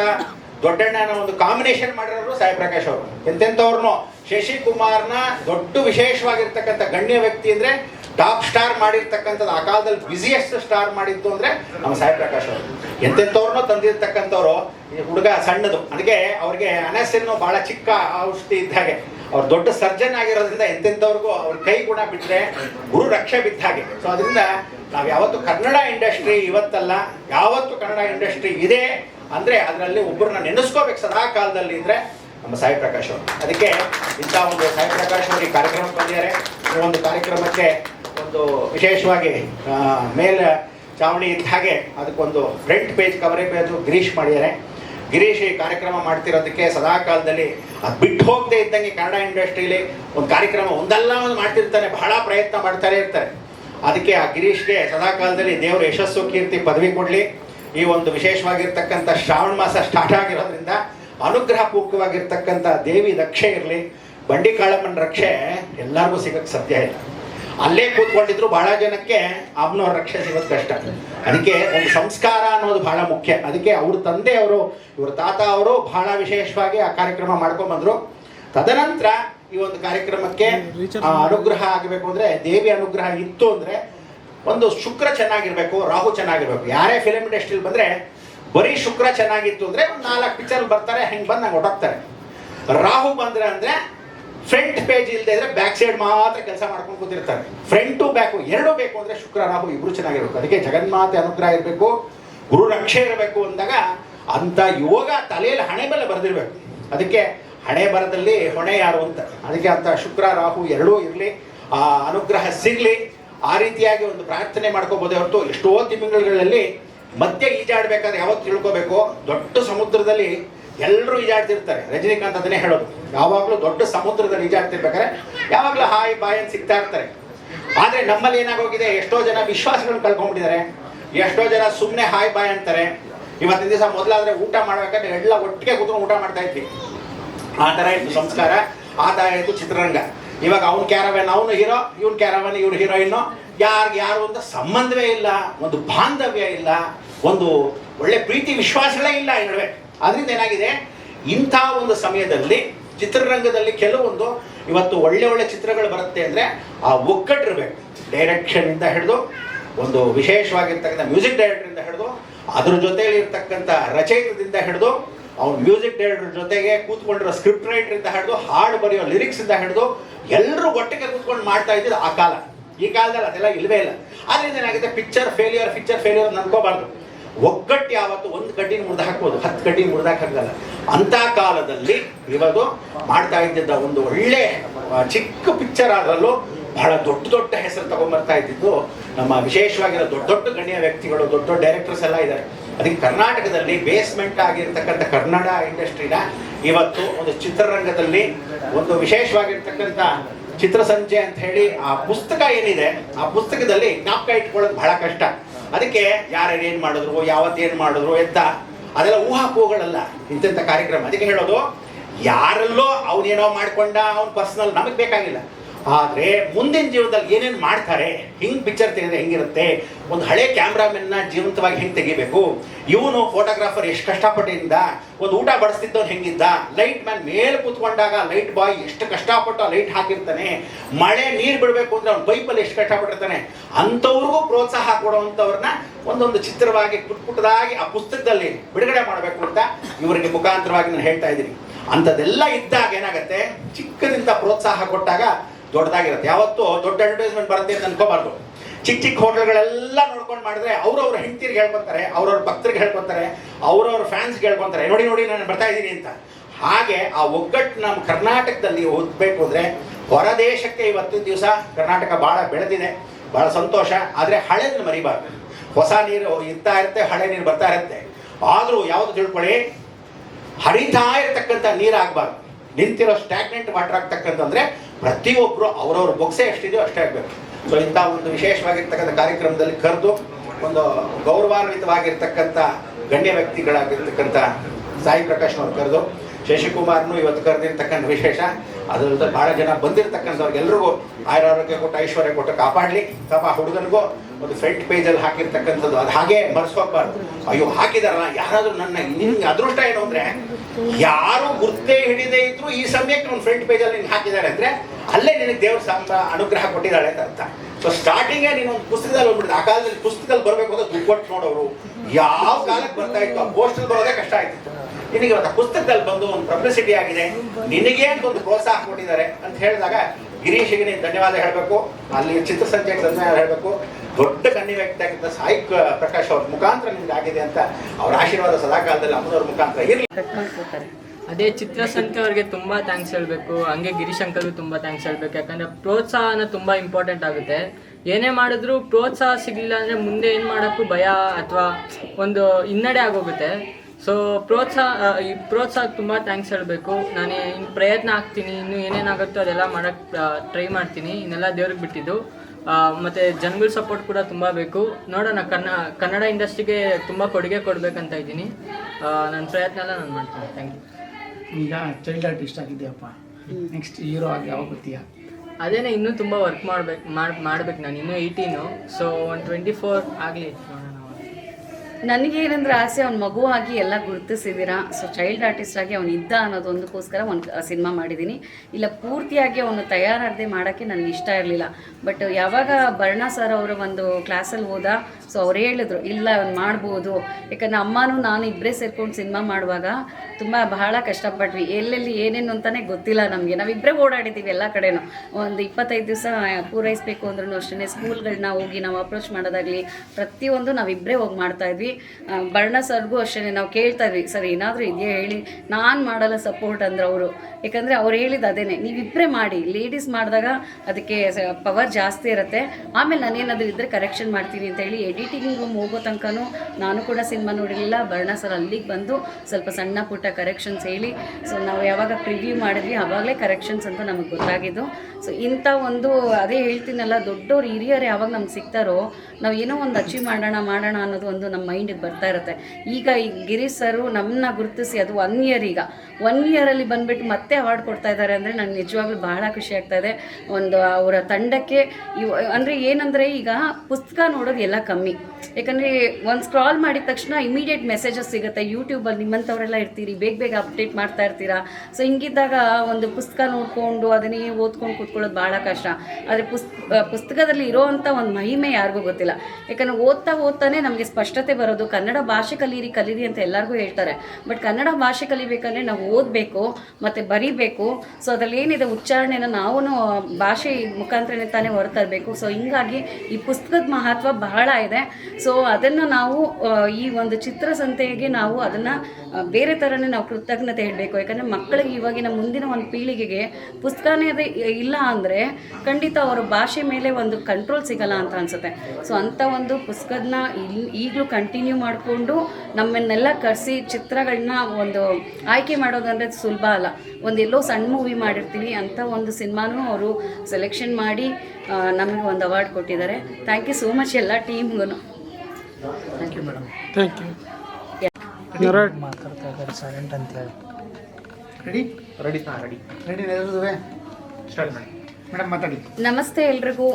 ದೊಡ್ಡಣ್ಣನ ಒಂದು ಕಾಂಬಿನೇಷನ್ ಮಾಡಿರೋರು ಸಾಯಿ ಪ್ರಕಾಶ್ ಅವರು. ಎಂತೆಂಥವ್ರನ್ನೋ ಶಶಿಕುಮಾರ್ನ ದೊಡ್ಡ ವಿಶೇಷವಾಗಿರ್ತಕ್ಕಂಥ ಗಣ್ಯ ವ್ಯಕ್ತಿ ಅಂದ್ರೆ ಟಾಪ್ ಸ್ಟಾರ್ ಮಾಡಿರ್ತಕ್ಕಂಥದ್ದು ಆ ಕಾಲದಲ್ಲಿ ಬಿಸಿಯೆಸ್ಟ್ ಸ್ಟಾರ್ ಮಾಡಿದ್ದು ಅಂದ್ರೆ ನಮ್ಮ ಸಾಯಿ ಪ್ರಕಾಶ್ ಅವರು. ಎಂತೆಂಥವ್ರನ್ನೋ ತಂದಿರ್ತಕ್ಕಂಥವ್ರು ಹುಡುಗ ಸಣ್ಣದು. ಅದಕ್ಕೆ ಅವ್ರಿಗೆ ಅನಸನ್ನು ಬಹಳ ಚಿಕ್ಕ ಔಷಧಿ ಇದ್ದ ಹಾಗೆ. ಅವ್ರು ದೊಡ್ಡ ಸರ್ಜನ್ ಆಗಿರೋದ್ರಿಂದ ಎಂತೆಂಥವ್ರಿಗೂ ಅವ್ರ ಕೈ ಗುಣ ಬಿಟ್ಟರೆ ಗುರು ರಕ್ಷೆ ಬಿದ್ದ ಹಾಗೆ. ಸೊ ಅದರಿಂದ ನಾವು ಯಾವತ್ತು ಕನ್ನಡ ಇಂಡಸ್ಟ್ರಿ ಇವತ್ತಲ್ಲ, ಯಾವತ್ತು ಕನ್ನಡ ಇಂಡಸ್ಟ್ರಿ ಇದೆ ಅಂದ್ರೆ ಅದರಲ್ಲಿ ಒಬ್ಬರನ್ನ ನೆನೆಸ್ಕೋಬೇಕು ಸದಾ ಕಾಲದಲ್ಲಿ ಇದ್ದರೆ ನಮ್ಮ ಸಾಯಿ ಪ್ರಕಾಶ್ ಅವರು. ಅದಕ್ಕೆ ಇಂಥ ಒಂದು ಸಾಯಿ ಪ್ರಕಾಶ್ ಅವರು ಈ ಕಾರ್ಯಕ್ರಮಕ್ಕೆ ಬಂದಿದ್ದಾರೆ. ಈ ಒಂದು ಕಾರ್ಯಕ್ರಮಕ್ಕೆ ಒಂದು ವಿಶೇಷವಾಗಿ ಮೇಲೆ ಚಾವಣಿ ಇದ್ದ ಹಾಗೆ ಅದಕ್ಕೊಂದು front page coverage page Girish ಮಾಡಿದ್ದಾರೆ. ಗಿರೀಶ್ ಈ ಕಾರ್ಯಕ್ರಮ ಮಾಡ್ತಿರೋದಕ್ಕೆ ಸದಾ ಕಾಲದಲ್ಲಿ ಅದು ಬಿಟ್ಟು ಹೋಗದೆ ಇದ್ದಂಗೆ ಕನ್ನಡ ಇಂಡಸ್ಟ್ರೀಲಿ ಒಂದು ಕಾರ್ಯಕ್ರಮ ಒಂದಲ್ಲ ಒಂದು ಮಾಡ್ತಿರ್ತಾನೆ, ಬಹಳ ಪ್ರಯತ್ನ ಮಾಡ್ತಾನೆ ಇರ್ತಾರೆ. ಅದಕ್ಕೆ ಆ ಗಿರೀಶ್ಗೆ ಸದಾ ಕಾಲದಲ್ಲಿ ದೇವರು ಯಶಸ್ಸು, ಕೀರ್ತಿ, ಪದವಿ ಕೊಡಲಿ. ಈ ಒಂದು ವಿಶೇಷವಾಗಿರ್ತಕ್ಕಂಥ ಶ್ರಾವಣ ಮಾಸ ಸ್ಟಾರ್ಟ್ ಆಗಿರೋದ್ರಿಂದ ಅನುಗ್ರಹ ಪೂರ್ವಕವಾಗಿರ್ತಕ್ಕಂಥ ದೇವಿ ರಕ್ಷೆ ಇರಲಿ. ಬಂಡಿ ಕಾಳಮ್ಮನ ರಕ್ಷೆ ಎಲ್ಲರಿಗೂ ಸಿಗಕ್ಕೆ ಸಾಧ್ಯ ಇಲ್ಲ. ಅಲ್ಲೇ ಕೂತ್ಕೊಂಡಿದ್ರು ಬಹಳ ಜನಕ್ಕೆ ಅಮ್ಮನವ್ರ ರಕ್ಷಣೆ ಸಿಗೋದು ಕಷ್ಟ. ಅದಕ್ಕೆ ಒಂದು ಸಂಸ್ಕಾರ ಅನ್ನೋದು ಬಹಳ ಮುಖ್ಯ. ಅದಕ್ಕೆ ಅವ್ರ ತಂದೆಯವರು ಇವ್ರ ತಾತ ಅವರು ಬಹಳ ವಿಶೇಷವಾಗಿ ಆ ಕಾರ್ಯಕ್ರಮ ಮಾಡ್ಕೊಂಡ್ ಬಂದ್ರು. ತದನಂತರ ಈ ಒಂದು ಕಾರ್ಯಕ್ರಮಕ್ಕೆ ಅನುಗ್ರಹ ಆಗಬೇಕು ಅಂದ್ರೆ, ದೇವಿ ಅನುಗ್ರಹ ಇತ್ತು ಅಂದ್ರೆ, ಒಂದು ಶುಕ್ರ ಚೆನ್ನಾಗಿರ್ಬೇಕು, ರಾಹು ಚೆನ್ನಾಗಿರ್ಬೇಕು. ಯಾರೇ ಫಿಲಮ್ ಇಂಡಸ್ಟ್ರಿಲಿ ಬಂದ್ರೆ, ಬರೀ ಶುಕ್ರ ಚೆನ್ನಾಗಿತ್ತು ಅಂದ್ರೆ, ಒಂದು ನಾಲ್ಕು ಪಿಕ್ಚರ್ ಬರ್ತಾರೆ, ಹೆಂಗೆ ಬಂದು ನಂಗೆ ಹೊಟ್ಟೋಗ್ತಾರೆ. ರಾಹು ಬಂದ್ರೆ ಅಂದ್ರೆ ಫ್ರಂಟ್ ಪೇಜ್ ಇಲ್ಲದೆ ಇದ್ರೆ ಬ್ಯಾಕ್ ಸೈಡ್ ಮಾತ್ರ ಕೆಲಸ ಮಾಡ್ಕೊಂಡು ಕೂತಿರ್ತಾರೆ. ಫ್ರಂಟು ಬ್ಯಾಕು ಎರಡೂ ಬೇಕು ಅಂದ್ರೆ ಶುಕ್ರ, ರಾಹು ಇಬ್ರು ಚೆನ್ನಾಗಿರ್ಬೇಕು. ಅದಕ್ಕೆ ಜಗನ್ಮಾತೆ ಅನುಗ್ರಹ ಇರಬೇಕು, ಗುರು ರಕ್ಷೆ ಇರಬೇಕು ಅಂದಾಗ ಅಂತ ಯೋಗ ತಲೆಯಲ್ಲಿ ಹಣೆ ಮೇಲೆ ಬರೆದಿರ್ಬೇಕು. ಅದಕ್ಕೆ ಹಣೆ ಬರದಲ್ಲಿ ಹೊಣೆ ಯಾರು ಅಂತ. ಅದಕ್ಕೆ ಅಂತ ಶುಕ್ರ, ರಾಹು ಎರಡೂ ಇರಲಿ. ಆ ಅನುಗ್ರಹ ಸಿಗಲಿ. ಆ ರೀತಿಯಾಗಿ ಒಂದು ಪ್ರಾರ್ಥನೆ ಮಾಡ್ಕೋಬೋದೇ ಹೊರತು ಎಷ್ಟೋ ತಿಂಗಳುಗಳಲ್ಲಿ ಮತ್ತೆ ಈಜಾಡ್ಬೇಕಾದ್ರೆ ಯಾವತ್ತು ತಿಳ್ಕೋಬೇಕು? ದೊಡ್ಡ ಸಮುದ್ರದಲ್ಲಿ ಎಲ್ಲರೂ ಈಜಾಡ್ತಿರ್ತಾರೆ. ರಜನಿಕಾಂತ್ ಅದನ್ನೇ ಹೇಳೋದು. ಯಾವಾಗಲೂ ದೊಡ್ಡ ಸಮುದ್ರದಲ್ಲಿ ಈಜಾಡ್ತಿರ್ಬೇಕಾದ್ರೆ ಯಾವಾಗಲೂ ಹಾಯ್, ಬಾಯ್ ಅಂತ ಸಿಗ್ತಾ ಇರ್ತಾರೆ. ಆದರೆ ನಮ್ಮಲ್ಲಿ ಏನಾಗೋಗಿದೆ? ಎಷ್ಟೋ ಜನ ವಿಶ್ವಾಸಗಳನ್ನ ಕಳ್ಕೊಂಡ್ಬಿಟ್ಟಿದ್ದಾರೆ. ಎಷ್ಟೋ ಜನ ಸುಮ್ಮನೆ ಹಾಯ್, ಬಾಯ್ ಅಂತಾರೆ. ಇವತ್ತಿನ ದಿವಸ ಮೊದಲಾದ್ರೆ ಊಟ ಮಾಡ್ಬೇಕಾದ್ರೆ ಎಲ್ಲ ಒಟ್ಟಿಗೆ ಕೂತ್ಕೊಂಡು ಊಟ ಮಾಡ್ತಾ ಇದ್ವಿ. ಆ ಥರ ಇತ್ತು ಸಂಸ್ಕಾರ, ಆ ಥರ ಇತ್ತು ಚಿತ್ರರಂಗ. ಇವಾಗ ಅವ್ನ ಕ್ಯಾರವನ್, ಅವನು ಹೀರೋ, ಇವ್ನ ಕ್ಯಾರವನ್, ಇವ್ನು ಹೀರೋಯಿನ್ನು. ಯಾರಿಗೆ ಯಾರು ಅಂತ ಸಂಬಂಧವೇ ಇಲ್ಲ, ಒಂದು ಬಾಂಧವ್ಯ ಇಲ್ಲ, ಒಂದು ಒಳ್ಳೆ ಪ್ರೀತಿ, ವಿಶ್ವಾಸಗಳೇ ಇಲ್ಲ ಈ ನಡುವೆ. ಅದರಿಂದ ಏನಾಗಿದೆ? ಇಂಥ ಒಂದು ಸಮಯದಲ್ಲಿ ಚಿತ್ರರಂಗದಲ್ಲಿ ಕೆಲವೊಂದು ಇವತ್ತು ಒಳ್ಳೆ ಒಳ್ಳೆ ಚಿತ್ರಗಳು ಬರುತ್ತೆ ಅಂದರೆ ಆ ಒಗ್ಗಟ್ಟಿರ್ಬೇಕು ಡೈರೆಕ್ಷನಿಂದ ಹಿಡಿದು, ಒಂದು ವಿಶೇಷವಾಗಿರ್ತಕ್ಕಂಥ ಮ್ಯೂಸಿಕ್ ಡೈರೆಕ್ಟರಿಂದ ಹಿಡಿದು, ಅದ್ರ ಜೊತೆಯಲ್ಲಿ ಇರ್ತಕ್ಕಂಥ ರಚಯಿತದಿಂದ ಹಿಡಿದು ಅವ್ರ ಮ್ಯೂಸಿಕ್ ಡೈರೆಕ್ಟರ್ ಜೊತೆಗೆ ಕೂತ್ಕೊಂಡಿರೋ ಸ್ಕ್ರಿಪ್ಟ್ ರೈಟರಿಂದ ಹಿಡಿದು, ಹಾಡು ಬರೆಯೋ ಲಿರಿಕ್ಸಿಂದ ಹಿಡಿದು ಎಲ್ಲರೂ ಒಟ್ಟಿಗೆ ಕೂತ್ಕೊಂಡು ಮಾಡ್ತಾ ಇದ್ದಿದ್ದು ಆ ಕಾಲ. ಈ ಕಾಲದಲ್ಲಿ ಅದೆಲ್ಲ ಇಲ್ಲವೇ ಇಲ್ಲ. ಆದ್ರಿಂದ ಏನಾಗಿದೆ ಪಿಕ್ಚರ್ ಫೇಲಿಯರ್ ಪಿಕ್ಚರ್ ಫೇಲಿಯರ್ ಅನ್ಕೋಬಾರ್ದು. ಒಗ್ಗಟ್ಟು ಯಾವತ್ತು ಒಂದು ಕಡ್ಡಿನ ಮುರಿದು ಹಾಕ್ಬೋದು, ಹತ್ತು ಕಡ್ಡಿನ ಮುರಿದಾಕ್ ಹಾಕಲ್ಲ ಅಂತ ಕಾಲದಲ್ಲಿ ಇವತ್ತು ಮಾಡ್ತಾ ಇದ್ದಿದ್ದ ಒಂದು ಒಳ್ಳೆ ಚಿಕ್ಕ ಪಿಕ್ಚರ್ ಆದ್ರಲ್ಲೂ ಬಹಳ ದೊಡ್ಡ ದೊಡ್ಡ ಹೆಸರು ತಗೊಂಡ್ಬರ್ತಾ ಇದ್ದಿದ್ದು ನಮ್ಮ ವಿಶೇಷವಾಗಿರೋ ದೊಡ್ಡ ದೊಡ್ಡ ಗಣ್ಯ ವ್ಯಕ್ತಿಗಳು, ದೊಡ್ಡ ದೊಡ್ಡ ಡೈರೆಕ್ಟರ್ಸ್ ಎಲ್ಲ ಇದ್ದಾರೆ ಅದಕ್ಕೆ ಕರ್ನಾಟಕದಲ್ಲಿ ಬೇಸ್ಮೆಂಟ್ ಆಗಿರ್ತಕ್ಕಂಥ ಕನ್ನಡ ಇಂಡಸ್ಟ್ರಿನ ಇವತ್ತು ಒಂದು ಚಿತ್ರರಂಗದಲ್ಲಿ ಒಂದು ವಿಶೇಷವಾಗಿರ್ತಕ್ಕಂಥ ಚಿತ್ರಸಂಜೆ ಅಂತ ಹೇಳಿ ಆ ಪುಸ್ತಕ ಏನಿದೆ, ಆ ಪುಸ್ತಕದಲ್ಲಿ ಜ್ಞಾಪಕ ಇಟ್ಕೊಳ್ಳೋದು ಬಹಳ ಕಷ್ಟ. ಅದಕ್ಕೆ ಯಾರ್ಯಾರು ಏನು ಮಾಡಿದ್ರು ಯಾವತ್ತೇನು ಮಾಡಿದ್ರು ಎಂತ? ಅದೆಲ್ಲ ಊಹಾಪೋಗಳಲ್ಲ ಇಂಥ ಕಾರ್ಯಕ್ರಮ. ಅದಕ್ಕೆ ಹೇಳೋದು, ಯಾರಲ್ಲೋ ಅವನೇನೋ ಮಾಡ್ಕೊಂಡ, ಅವ್ನ ಪರ್ಸನಲ್ ನಮಗೆ ಬೇಕಾಗಿಲ್ಲ. ಆದ್ರೆ ಮುಂದಿನ ಜೀವನದಲ್ಲಿ ಏನೇನು ಮಾಡ್ತಾರೆ, ಹಿಂಗೆ ಪಿಕ್ಚರ್ ತೆಗೆದ್ರೆ ಹೆಂಗಿರುತ್ತೆ, ಒಂದು ಹಳೆ ಕ್ಯಾಮ್ರಾಮನ್ನ ಜೀವಂತವಾಗಿ ಹೆಂಗೆ ತೆಗಿಬೇಕು, ಇವನು ಫೋಟೋಗ್ರಾಫರ್ ಎಷ್ಟು ಕಷ್ಟಪಟ್ಟಿಂದ ಒಂದು ಊಟ ಬಡಿಸ್ತಿದ್ದವ್ನು ಹೆಂಗಿದ್ದ ಲೈಟ್ ಮ್ಯಾನ್ ಮೇಲೆ ಕೂತ್ಕೊಂಡಾಗ ಲೈಟ್ ಬಾಯ್ ಎಷ್ಟು ಕಷ್ಟಪಟ್ಟು ಲೈಟ್ ಹಾಕಿರ್ತಾನೆ, ಮಳೆ ನೀರು ಬಿಡಬೇಕು ಅಂದ್ರೆ ಅವ್ನು ಪೈಪಲ್ಲಿ ಎಷ್ಟು ಕಷ್ಟಪಟ್ಟಿರ್ತಾನೆ, ಅಂಥವ್ರಿಗೂ ಪ್ರೋತ್ಸಾಹ ಕೊಡುವಂಥವ್ರನ್ನ ಒಂದೊಂದು ಚಿತ್ರವಾಗಿ ಪುಟ್ ಪುಟ್ಟದಾಗಿ ಆ ಪುಸ್ತಕದಲ್ಲಿ ಬಿಡುಗಡೆ ಮಾಡಬೇಕು ಅಂತ ಇವರಿಗೆ ಮುಖಾಂತರವಾಗಿ ನಾನು ಹೇಳ್ತಾ ಇದ್ದೀನಿ. ಅಂಥದ್ದೆಲ್ಲ ಇದ್ದಾಗ ಏನಾಗುತ್ತೆ, ಚಿಕ್ಕದಿಂದ ಪ್ರೋತ್ಸಾಹ ಕೊಟ್ಟಾಗ ದೊಡ್ಡದಾಗಿರುತ್ತೆ. ಯಾವತ್ತೂ ದೊಡ್ಡ ಅಡ್ವರ್ಟೈಸ್ಮೆಂಟ್ ಬರುತ್ತೆ ಅಂತ ಅನ್ಕೋಬಾರ್ದು. ಚಿಕ್ಕ ಚಿಕ್ಕ ಹೋಟೆಲ್ಗಳೆಲ್ಲ ನೋಡ್ಕೊಂಡು ಮಾಡಿದ್ರೆ ಅವ್ರವ್ರ ಹೆಂಡತಿರ್ಗೆ ಹೇಳ್ಕೊತಾರೆ, ಅವ್ರವ್ರ ಭಕ್ತರಿಗೆ ಹೇಳ್ಕೊತಾರೆ, ಅವ್ರವ್ರ ಫ್ಯಾನ್ಸ್ಗೆ ಹೇಳ್ಕೊತಾರೆ, ನೋಡಿ ನೋಡಿ, ನಾನು ಬರ್ತಾ ಇದ್ದೀನಿ ಅಂತ. ಹಾಗೆ ಆ ಒಗ್ಗಟ್ಟು ನಮ್ಮ ಕರ್ನಾಟಕದಲ್ಲಿ ಓದಬೇಕು ಅಂದರೆ ಹೊರದೇಶಕ್ಕೆ ಇವತ್ತಿನ ದಿವಸ ಕರ್ನಾಟಕ ಭಾಳ ಬೆಳೆದಿದೆ ಭಾಳ ಸಂತೋಷ. ಆದರೆ ಹಳೆದನ್ನ ಮರಿಬಾರ್ದು. ಹೊಸ ನೀರು ಇರ್ತಾ ಇರುತ್ತೆ, ಹಳೆ ನೀರು ಬರ್ತಾ ಇರುತ್ತೆ. ಆದರೂ ಯಾವುದು ತಿಳ್ಕೊಳ್ಳಿ, ಹರಿತಾ ಇರತಕ್ಕಂಥ ನೀರಾಗಬಾರ್ದು. ನಿಂತಿರೋ ಸ್ಟ್ಯಾಗ್ನೆಂಟ್ ವಾಟರ್ ಆಗ್ತಕ್ಕಂತಂದ್ರೆ ಪ್ರತಿಯೊಬ್ಬರು ಅವರವ್ರ ಬೊಕ್ಸೆ ಎಷ್ಟಿದೆಯೋ ಅಷ್ಟೇ ಆಗಬೇಕು. ಸೊ ಇಂಥ ಒಂದು ವಿಶೇಷವಾಗಿರ್ತಕ್ಕಂಥ ಕಾರ್ಯಕ್ರಮದಲ್ಲಿ ಕರೆದು ಒಂದು ಗೌರವಾನ್ವಿತವಾಗಿರ್ತಕ್ಕಂಥ ಗಣ್ಯ ವ್ಯಕ್ತಿಗಳಾಗಿರ್ತಕ್ಕಂಥ ಸಾಯಿ ಪ್ರಕಾಶ್ನವ್ರು ಕರೆದು, ಶಶಿಕುಮಾರ್ನು ಇವತ್ತು ಕರೆದಿರ್ತಕ್ಕಂಥ ವಿಶೇಷ ಅದರಿಂದ ಬಹಳ ಜನ ಬಂದಿರತಕ್ಕಂಥವ್ರಿಗೆಲ್ರಿಗೂ ಆಯುರಾರೋಗ್ಯ ಕೊಟ್ಟು, ಐಶ್ವರ್ಯ ಕೊಟ್ಟು ಕಾಪಾಡಲಿ. ಪಾಪ ಹುಡುಗನಿಗೂ ಒಂದು ಫ್ರಂಟ್ ಪೇಜಲ್ಲಿ ಹಾಕಿರ್ತಕ್ಕಂಥದ್ದು. ಅದು ಹಾಗೆ ಮರೆಸೋಗ್ಬಾರ್ದು ಅಯ್ಯೋ, ಹಾಕಿದಾರಲ್ಲ? ಯಾರಾದ್ರೂ ನನ್ನ ನಿನ್ಗೆ ಅದೃಷ್ಟ ಏನು ಅಂದ್ರೆ, ಯಾರು ಗುರ್ತೇ ಹಿಡಿದೇ ಇದ್ರು ಈ ಸಮಯಕ್ಕೆ ಒಂದು ಫ್ರಂಟ್ ಪೇಜಲ್ಲಿ ನಿನ್ಗೆ ಹಾಕಿದ್ದಾರೆ ಅಂದ್ರೆ, ಅಲ್ಲೇ ನಿನಗೆ ದೇವ್ರ ಸಾಂಬ ಅನುಗ್ರಹ ಕೊಟ್ಟಿದ್ದಾಳೆ ಅಂತ ಅರ್ಥ. ಸೊ ಸ್ಟಾರ್ಟಿಂಗೇ ನೀನು ಒಂದು ಪುಸ್ತಕದಲ್ಲಿ ಹೋಗ್ಬಿಡ್ತು ಆ ಕಾಲದಲ್ಲಿ ಪುಸ್ತಕದಲ್ಲಿ ಬರಬೇಕು ಅಂತ ದುಡ್ಡು ನೋಡೋರು. ಯಾವ ಕಾಲಕ್ಕೆ ಬರ್ತಾ ಇತ್ತು? ಆ ಪೋಸ್ಟಲ್ ಬರೋದೇ ಕಷ್ಟ ಆಯ್ತಿತ್ತು ನಿನಗೆ ಇವತ್ತು ಪುಸ್ತಕದಲ್ಲಿ ಬಂದು ಒಂದು ಪಬ್ಲಿಸಿಟಿ ಆಗಿದೆ. ನಿನಗೆ ಅಂತ ಒಂದು ಪ್ರೋತ್ಸಾಹ ಕೊಟ್ಟಿದ್ದಾರೆ ಅಂತ ಹೇಳಿದಾಗ ಗಿರೀಶಿಗೆ ನೀನು ಧನ್ಯವಾದ ಹೇಳಬೇಕು. ಅಲ್ಲಿ ಚಿತ್ರಸಂಜೆ ಧನ್ಯವಾದ ಹೇಳಬೇಕು. ದೊಡ್ಡ ಕಣ್ಣಿ ವ್ಯಕ್ತಿ ಆಗಿದ್ದ ಸಾಯಿ ಪ್ರಕಾಶ್ ಅವ್ರ ಮುಖಾಂತರ ನಿಮ್ಗೆ ಆಗಿದೆ ಅಂತ ಅವ್ರ ಆಶೀರ್ವಾದ ಸದಾಕಾಲದಲ್ಲಿ ಅಮ್ಮನವ್ರ ಮುಖಾಂತರ ಇರಲಿ. ಅದೇ ಚಿತ್ರಸಂಖ್ಯೆ ಅವ್ರಿಗೆ ತುಂಬ ಥ್ಯಾಂಕ್ಸ್ ಹೇಳಬೇಕು. ಹಂಗೆ ಗಿರೀಶ್ ತುಂಬ ಥ್ಯಾಂಕ್ಸ್ ಹೇಳಬೇಕು. ಯಾಕಂದರೆ ಪ್ರೋತ್ಸಾಹನ ತುಂಬ ಇಂಪಾರ್ಟೆಂಟ್ ಆಗುತ್ತೆ. ಏನೇ ಮಾಡಿದ್ರು ಪ್ರೋತ್ಸಾಹ ಸಿಗಲಿಲ್ಲ ಅಂದರೆ ಮುಂದೆ ಏನು ಮಾಡೋಕ್ಕೂ ಭಯ ಅಥವಾ ಒಂದು ಹಿನ್ನಡೆ ಆಗೋಗುತ್ತೆ. ಸೊ ಪ್ರೋತ್ಸಾಹ ಈ ಪ್ರೋತ್ಸಾಹ ತುಂಬ ಥ್ಯಾಂಕ್ಸ್ ಹೇಳಬೇಕು. ನಾನು ಇನ್ನು ಪ್ರಯತ್ನ ಆಗ್ತೀನಿ. ಇನ್ನು ಏನೇನಾಗುತ್ತೋ ಅದೆಲ್ಲ ಮಾಡೋಕ್ಕೆ ಟ್ರೈ ಮಾಡ್ತೀನಿ. ಇನ್ನೆಲ್ಲ ದೇವ್ರಿಗೆ ಬಿಟ್ಟಿದ್ದು. ಮತ್ತು ಜನಗಳ ಸಪೋರ್ಟ್ ಕೂಡ ತುಂಬ ಬೇಕು. ನೋಡೋಣ ಕನ್ನ ಕನ್ನಡ ಇಂಡಸ್ಟ್ರಿಗೆ ತುಂಬ ಕೊಡುಗೆ ಕೊಡಬೇಕಂತ ಇದ್ದೀನಿ. ನನ್ನ ಪ್ರಯತ್ನ ಎಲ್ಲ ನಾನು ಮಾಡ್ತೀನಿ. ಥ್ಯಾಂಕ್ ಯು ಈಗ ಚೈಲ್ಡ್ ಆರ್ಟಿಸ್ಟ್ ಆಗಿದೆಯಪ್ಪ. ನೆಕ್ಸ್ಟ್ ಹೀರೋ ಆಗಿ ಯಾವಾಗ ಬರ್ತೀಯಾ? ಅದೇನೆ ಇನ್ನೂ ತುಂಬ ವರ್ಕ್ ಮಾಡ್ಬೇಕು ಮಾಡಿ ಮಾಡ್ಬೇಕು ನಾನು. ಇನ್ನೂ ಏಯ್ಟೀನು ಸೊ ಒಂದು ಟ್ವೆಂಟಿ ಫೋರ್ ಆಗಲಿ. ನೋಡೋಣ. ನನಗೇನಂದ್ರೆ ಆಸೆ, ಅವ್ನ ಮಗುವಾಗಿ ಎಲ್ಲ ಗುರುತಿಸಿದ್ದೀರಾ ಸೊ ಚೈಲ್ಡ್ ಆರ್ಟಿಸ್ಟ್ ಆಗಿ ಅವ್ನು ಇದ್ದ ಅನ್ನೋದೊಂದಕ್ಕೋಸ್ಕರ ಒಂದು ಸಿನಿಮಾ ಮಾಡಿದ್ದೀನಿ ಇಲ್ಲ, ಪೂರ್ತಿಯಾಗಿ ಅವನು ತಯಾರಾಗದೆ ಮಾಡೋಕ್ಕೆ ನನಗೆ ಇಷ್ಟ ಇರಲಿಲ್ಲ. ಬಟ್ ಯಾವಾಗ ಬರ್ಣ ಸರ್ ಅವರ ಒಂದು ಕ್ಲಾಸಲ್ಲಿ ಹೋದ ಸೊ ಅವ್ರು ಹೇಳಿದ್ರು ಇಲ್ಲ ಮಾಡ್ಬೋದು. ಯಾಕಂದ್ರೆ ಅಮ್ಮನೂ ನಾನು ಇಬ್ಬರೇ ಸೇರ್ಕೊಂಡು ಸಿನಿಮಾ ಮಾಡುವಾಗ ತುಂಬ ಬಹಳ ಕಷ್ಟಪಟ್ವಿ. ಎಲ್ಲೆಲ್ಲಿ ಏನೇನು ಅಂತಲೇ ಗೊತ್ತಿಲ್ಲ ನಮಗೆ. ನಾವಿಬ್ಬರೇ ಓಡಾಡಿದ್ದೀವಿ ಎಲ್ಲ ಕಡೆನೂ. ಒಂದು ಇಪ್ಪತ್ತೈದು ದಿವಸ ಪೂರೈಸಬೇಕು ಅಂದ್ರೂ ಅಷ್ಟೇ ಸ್ಕೂಲ್ಗಳನ್ನ ಹೋಗಿ ನಾವು ಅಪ್ರೋಚ್ ಮಾಡೋದಾಗಲಿ ಪ್ರತಿಯೊಂದು ನಾವಿಬ್ಬರೇ ಹೋಗಿ ಮಾಡ್ತಾ ಇದ್ವಿ. ಆ, ಬರ್ಣ ಸರ್ಗೂ ಅಷ್ಟೇ ನಾವು ಕೇಳ್ತಾ ಇದ್ವಿ ಸರ್ ಏನಾದರೂ ಇದೆಯಾ ಹೇಳಿ. ನಾನು ಮಾಡಲ್ಲ ಸಪೋರ್ಟ್ ಅಂದ್ರೆ ಅವರು. ಯಾಕಂದರೆ ಅವ್ರು ಹೇಳಿದ್ದು ಅದೇನೆ ನೀವಿಬ್ಬರೇ ಮಾಡಿ. ಲೇಡೀಸ್ ಮಾಡಿದಾಗ ಅದಕ್ಕೆ ಪವರ್ ಜಾಸ್ತಿ ಇರುತ್ತೆ. ಆಮೇಲೆ ನಾನೇನಾದರೂ ಇದ್ದರೆ ಕರೆಕ್ಷನ್ ಮಾಡ್ತೀನಿ ಅಂತ ಹೇಳಿ ಎಡಿಟಿಂಗ್ ರೂಮ್ ಹೋಗೋ ತನಕನೂ ನಾನು ಕೂಡ ಸಿನಿಮಾ ನೋಡಿರಲಿಲ್ಲ. ಬರ್ಣ ಸರ್ ಅಲ್ಲಿಗೆ ಬಂದು ಸ್ವಲ್ಪ ಸಣ್ಣ ಪುಟ್ಟ ಕರೆಕ್ಷನ್ಸ್ ಹೇಳಿ. ಸೊ ನಾವು ಯಾವಾಗ ಪ್ರಿವ್ಯೂ ಮಾಡಿದ್ವಿ ಆವಾಗಲೇ ಕರೆಕ್ಷನ್ಸ್ ಅಂತ ನಮಗೆ ಗೊತ್ತಾಗಿದ್ದು. ಸೊ ಇಂಥ ಒಂದು ಅದೇ ಹೇಳ್ತೀನಲ್ಲ ದೊಡ್ಡವ್ರು ಹಿರಿಯರು ಯಾವಾಗ ನಮ್ಗೆ ಸಿಗ್ತಾರೋ, ನಾವು ಏನೋ ಒಂದು ಅಚೀವ್ ಮಾಡೋಣ ಮಾಡೋಣ ಅನ್ನೋದು ಒಂದು ನಮ್ಮ ಮೈಂಡಿಗೆ ಬರ್ತಾ ಇರುತ್ತೆ. ಈಗ ಈ ಗಿರೀಶ್ ಸರು ನಮ್ಮನ್ನ ಗುರುತಿಸಿ, ಅದು ಒನ್ ಇಯರ್ ಈಗ. ಒನ್ ಇಯರಲ್ಲಿ ಬಂದ್ಬಿಟ್ಟು ಮತ್ತೆ ಅವಾರ್ಡ್ ಕೊಡ್ತಾ ಇದ್ದಾರೆ ಅಂದರೆ ನನಗೆ ನಿಜವಾಗ್ಲೂ ಬಹಳ ಖುಷಿ ಆಗ್ತಾ ಇದೆ. ಒಂದು ಅವರ ತಂಡಕ್ಕೆ ಇವ, ಅಂದರೆ ಏನಂದರೆ ಈಗ ಪುಸ್ತಕ ನೋಡೋದು ಎಲ್ಲ ಕಮ್ಮಿ. ಯಾಕಂದರೆ ಒಂದು ಸ್ಕ್ರಾಲ್ ಮಾಡಿದ ತಕ್ಷಣ ಇಮಿಡಿಯೇಟ್ ಮೆಸೇಜಸ್ ಸಿಗುತ್ತೆ. ಯೂಟ್ಯೂಬಲ್ಲಿ ನಿಮ್ಮಂಥವರೆಲ್ಲ ಇರ್ತೀರಿ. ಬೇಗ ಬೇಗ ಅಪ್ಡೇಟ್ ಮಾಡ್ತಾ ಇರ್ತೀರಾ. ಸೊ ಹಿಂಗಿದ್ದಾಗ ಒಂದು ಪುಸ್ತಕ ನೋಡಿಕೊಂಡು ಅದನ್ನೇ ಓದ್ಕೊಂಡು ಕೂತ್ಕೊಳ್ಳೋದು ಭಾಳ ಕಷ್ಟ. ಆದರೆ ಪುಸ್ ಪುಸ್ತಕದಲ್ಲಿ ಇರೋವಂಥ ಒಂದು ಮಹಿಮೆ ಯಾರಿಗೂ ಗೊತ್ತಿಲ್ಲ. ಯಾಕಂದರೆ ಓದ್ತಾ ಓದ್ತಾನೆ ನಮಗೆ ಸ್ಪಷ್ಟತೆ ಬರೋದು. ಕನ್ನಡ ಭಾಷೆ ಕಲೀರಿ ಕಲೀರಿ ಅಂತ ಎಲ್ಲರಿಗೂ ಹೇಳ್ತಾರೆ. ಬಟ್ ಕನ್ನಡ ಭಾಷೆ ಕಲಿಬೇಕಂದ್ರೆ ನಾವು ಓದಬೇಕು, ಮತ್ತು ಬರಿಬೇಕು. ಸೊ ಅದ್ರಲ್ಲಿ ಏನಿದೆ? ಉಚ್ಚಾರಣೆನ ನಾವು ಭಾಷೆ ಮುಖಾಂತರನೇ ತಾನೇ ಹೊರತರಬೇಕು. ಸೊ ಹಿಂಗಾಗಿ ಈ ಪುಸ್ತಕದ ಮಹತ್ವ ಬಹಳ ಇದೆ. ಸೊ ಅದನ್ನು ನಾವು ಈ ಒಂದು ಚಿತ್ರಸಂತೆಗೆ ನಾವು ಅದನ್ನು ಬೇರೆ ಥರನೇ ನಾವು ಕೃತಜ್ಞತೆ ಹೇಳಬೇಕು. ಯಾಕಂದರೆ ಮಕ್ಕಳಿಗೆ ಇವಾಗಿನ ಮುಂದಿನ ಒಂದು ಪೀಳಿಗೆಗೆ ಪುಸ್ತಕನೇ ಇಲ್ಲ ಅಂದರೆ ಖಂಡಿತ ಅವರ ಭಾಷೆ ಮೇಲೆ ಒಂದು ಕಂಟ್ರೋಲ್ ಸಿಗಲ್ಲ ಅಂತ ಅನಿಸುತ್ತೆ. ಸೊ ಅಂಥ ಒಂದು ಪುಸ್ತಕದನ್ನ ಇಲ್ಲಿ ಈಗಲೂ ಕಂಟಿನ್ಯೂ ಮಾಡಿಕೊಂಡು ನಮ್ಮನ್ನೆಲ್ಲ ಕರೆಸಿ ಚಿತ್ರಗಳನ್ನ ಒಂದು ಆಯ್ಕೆ ಮಾಡೋದಂದರೆ ಸುಲಭ ಅಲ್ಲ. ಒಂದು ಎಲ್ಲೋ ಸಣ್ಣ ಮೂವಿ ಮಾಡಿರ್ತೀವಿ ಅಂಥ ಒಂದು ಸಿನಿಮಾನೂ ಅವರು ಸೆಲೆಕ್ಷನ್ ಮಾಡಿ ನಮಗೆ ಒಂದು ಅವಾರ್ಡ್ ಕೊಟ್ಟಿದ್ದಾರೆ. ಥ್ಯಾಂಕ್ ಯು ಸೋ ಮಚ್ ಎಲ್ಲ ಟೀಮ್ಗೂ thank you madam thank you ಮಾತಾಡ್ತಾ ಇದ್ದಾರೆ ಸೈಲೆಂಟ್ ಅಂತ ಹೇಳಿ. ರೆಡಿ ರೆಡಿ ಹಾಂ ರೆಡಿ ರೆಡಿ ಎಲ್ಲರದುವೆ ಸ್ಟಾರ್ಟ್ ಮಾಡಿ. ಮೇಡಮ್ ಮಾತಾಡಿ. ನಮಸ್ತೆ ಎಲ್ರಿಗೂ.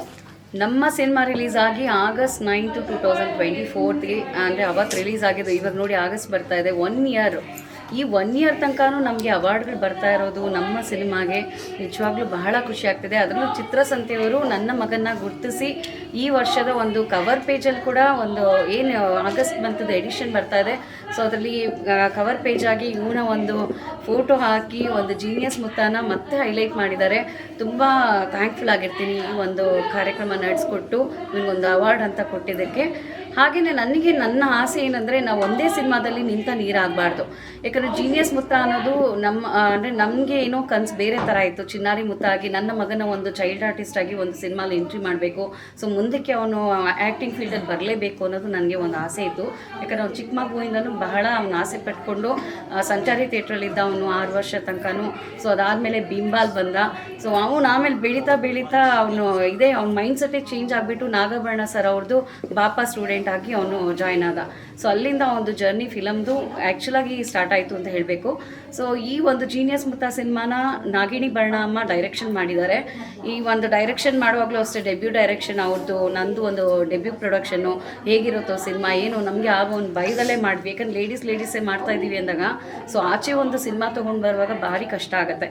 ನಮ್ಮ ಸಿನಿಮಾ ರಿಲೀಸ್ ಆಗಿ August ninth two thousand twenty ಫೋರ್ತ್ಗೆ ಅಂದರೆ ಅವತ್ತು ರಿಲೀಸ್ ಆಗಿದ್ದು ಇವಾಗ ನೋಡಿ ಆಗಸ್ಟ್ ಬರ್ತಾ ಇದೆ ಒನ್ ಇಯರ್ ಈ ಒನ್ ಇಯರ್ ತನಕನೂ ನಮಗೆ ಅವಾರ್ಡ್ಗಳು ಬರ್ತಾ ಇರೋದು, ನಮ್ಮ ಸಿನಿಮಾಗೆ ನಿಜವಾಗ್ಲೂ ಬಹಳ ಖುಷಿ ಆಗ್ತಿದೆ. ಅದರಲ್ಲೂ ಚಿತ್ರಸಂತೆಯವರು ನನ್ನ ಮಗನ್ನ ಗುರುತಿಸಿ ಈ ವರ್ಷದ ಒಂದು ಕವರ್ ಪೇಜಲ್ಲಿ ಕೂಡ ಒಂದು ಏನು, ಆಗಸ್ಟ್ ಮಂತದ ಎಡಿಷನ್ ಬರ್ತಾ ಇದೆ. ಸೊ ಅದರಲ್ಲಿ ಕವರ್ ಪೇಜಾಗಿ ಇವನ ಒಂದು ಫೋಟೋ ಹಾಕಿ ಒಂದು ಜೀನಿಯಸ್ ಮುತ್ತಾನ ಮತ್ತೆ ಹೈಲೈಟ್ ಮಾಡಿದ್ದಾರೆ. ತುಂಬ ಥ್ಯಾಂಕ್ಫುಲ್ ಆಗಿರ್ತೀನಿ ಈ ಒಂದು ಕಾರ್ಯಕ್ರಮ ನಡೆಸ್ಕೊಟ್ಟು, ಇವನಿಗೊಂದು ಅವಾರ್ಡ್ ಅಂತ ಕೊಟ್ಟಿದ್ದಕ್ಕೆ. ಹಾಗೆಯೇ ನನಗೆ ನನ್ನ ಆಸೆ ಏನಂದರೆ ನಾವು ಒಂದೇ ಸಿನಿಮಾದಲ್ಲಿ ನಿಂತ ನೀರಾಗಬಾರ್ದು. ಯಾಕಂದರೆ ಜೀನಿಯಸ್ ಮುತ್ತ ಅನ್ನೋದು ನಮ್ಮ ಅಂದರೆ ನಮಗೆ ಏನೋ ಕನ್ಸು ಬೇರೆ ಥರ ಇತ್ತು. ಚಿನ್ನಾರಿ ಮುತ್ತ ಆಗಿ ನನ್ನ ಮಗನ ಒಂದು ಚೈಲ್ಡ್ ಆರ್ಟಿಸ್ಟ್ ಆಗಿ ಒಂದು ಸಿನಿಮಾಲಿ ಎಂಟ್ರಿ ಮಾಡಬೇಕು. ಸೊ ಮುಂದಕ್ಕೆ ಅವನು ಆ್ಯಕ್ಟಿಂಗ್ ಫೀಲ್ಡಲ್ಲಿ ಬರಲೇಬೇಕು ಅನ್ನೋದು ನನಗೆ ಒಂದು ಆಸೆ ಇತ್ತು. ಯಾಕಂದರೆ ಅವ್ನು ಚಿಕ್ಕ ಮಗುವಿಂದನೂ ಬಹಳ ಅವ್ನ ಆಸೆ ಪಟ್ಕೊಂಡು ಸಂಚಾರಿ ಥಿಯೇಟ್ರಲ್ಲಿದ್ದ ಅವನು ಆರು ವರ್ಷ ತನಕನೂ ಸೊ ಅದಾದಮೇಲೆ ಬಿಂಬಾಲ್ ಬಂದ. ಸೊ ಅವನು ಆಮೇಲೆ ಬೆಳೀತಾ ಬೆಳೀತಾ ಅವನು ಇದೇ, ಅವ್ನ ಮೈಂಡ್ ಸೆಟ್ಟೇ ಚೇಂಜ್ ಆಗಿಬಿಟ್ಟು ನಾಗಾಭರಣ ಸರ್ ಅವ್ರದ್ದು ಬಾಪಾ ಸ್ಟೂಡೆಂಟ್ ಆಗಿ ಅವನು ಜಾಯ್ನ್ ಆದ. ಸೊ ಅಲ್ಲಿಂದ ಒಂದು ಜರ್ನಿ ಫಿಲಮ್ದು ಆ್ಯಕ್ಚುಲಾಗಿ ಸ್ಟಾರ್ಟ್ ಆಯಿತು ಅಂತ ಹೇಳಬೇಕು. ಸೊ ಈ ಒಂದು ಜೀನಿಯಸ್ ಮುತ್ತ ಸಿನಿಮಾನ ನಾಗಿಣಿ ಅಮ್ಮ ಡೈರೆಕ್ಷನ್ ಮಾಡಿದ್ದಾರೆ. ಈ ಒಂದು ಡೈರೆಕ್ಷನ್ ಮಾಡುವಾಗಲೂ ಅಷ್ಟೇ ಡೆಬ್ಯೂ ಡೈರೆಕ್ಷನ್ ಅವ್ರದ್ದು ನಂದು ಒಂದು ಡೆಬ್ಯೂ ಪ್ರೊಡಕ್ಷನ್ನು ಹೇಗಿರುತ್ತೋ ಸಿನಿಮಾ, ಏನು ನಮಗೆ ಆ ಒಂದು ಭಯದಲ್ಲೇ ಮಾಡಿದ್ವಿ. ಯಾಕಂದ್ರೆ ಲೇಡೀಸ್ ಲೇಡೀಸೇ ಮಾಡ್ತಾ ಇದ್ದೀವಿ ಅಂದಾಗ ಸೊ ಆಚೆ ಒಂದು ಸಿನಿಮಾ ತೊಗೊಂಡು ಬರುವಾಗ ಭಾರಿ ಕಷ್ಟ ಆಗುತ್ತೆ.